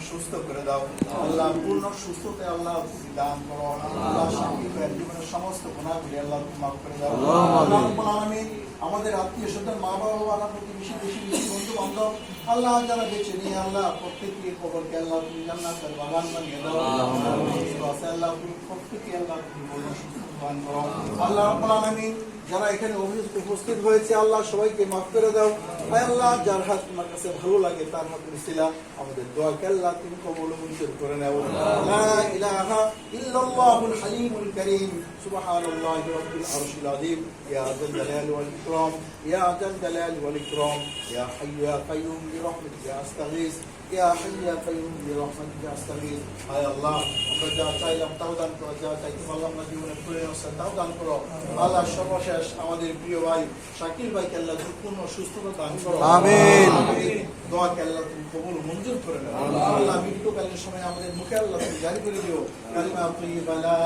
তুমি সুস্থ করে দাও। আল্লাহ পূর্ণ সুস্থতে আল্লাহ তুমি দান করো আল্লাহ জীবনের সমস্ত গুণাগুলি আল্লাহ তুমি মাফ করে দাও। আল্লাহ আমাদের আত্মীয় স্বজন মা বাবা বাবা প্রতিবেশী বেশি বেশি বন্ধু বান্ধব আল্লাহ যারা বেঁচে নিয়ে আল্লাহ প্রত্যেককে কবরকে আল্লাহ তুমি জান্নাতের বাগান বানিয়ে দাও। আল্লাহ তুমি প্রত্যেককে আল্লাহ তুমি পূর্ণ সুস্থ দান করো। আল্লাহ আলামিন যারা এখানে উপস্থিত হয়েছে, আল্লাহ সবাইকে মাফ করে দাও। আয় আল্লাহ, যার হাত তোমার কাছে ভালো লাগে, তার হাত মিছিলা আমাদের দোয়াকে আল্লাহ তুমি কবল মঞ্জুর করে নাও। লা ইলাহা ইল্লাল্লাহুল হালিমুল কারীম সুবহানাল্লাহি রাব্বিল আরশিল আযীম ইয়া যাল জালাল ওয়াল ইকরাম ইয়া যাল জালাল ওয়াল ইকরাম ইয়া হাইয়্যু ইয়া কাইয়্যুম বিরহমাতিকা আস্তাগীস ইয়া হাইয়্যু ইয়া কাইয়্যুম বিরহমাতিকা আস্তাগীস আয় আল্লাহ আমরা যা চাইলাম তাও দান করো যা চাইতে পারলাম না জীবনে করে আসছে তাও দান করো আল্লাহ সর্বশেষ আমাদের প্রিয় ভাই শাকিল ভাইকে আল্লাহ তুমি পূর্ণ সুস্থতা দান করো আমিন। দোয়াকে আল্লাহ তুমি কবুল মঞ্জুর করে দাও আল্লাহ। মৃত্যুকালের সময় আমাদের মুখে আল্লাহ তুমি জারি করে দিও। কালিমা তৈয়বা লা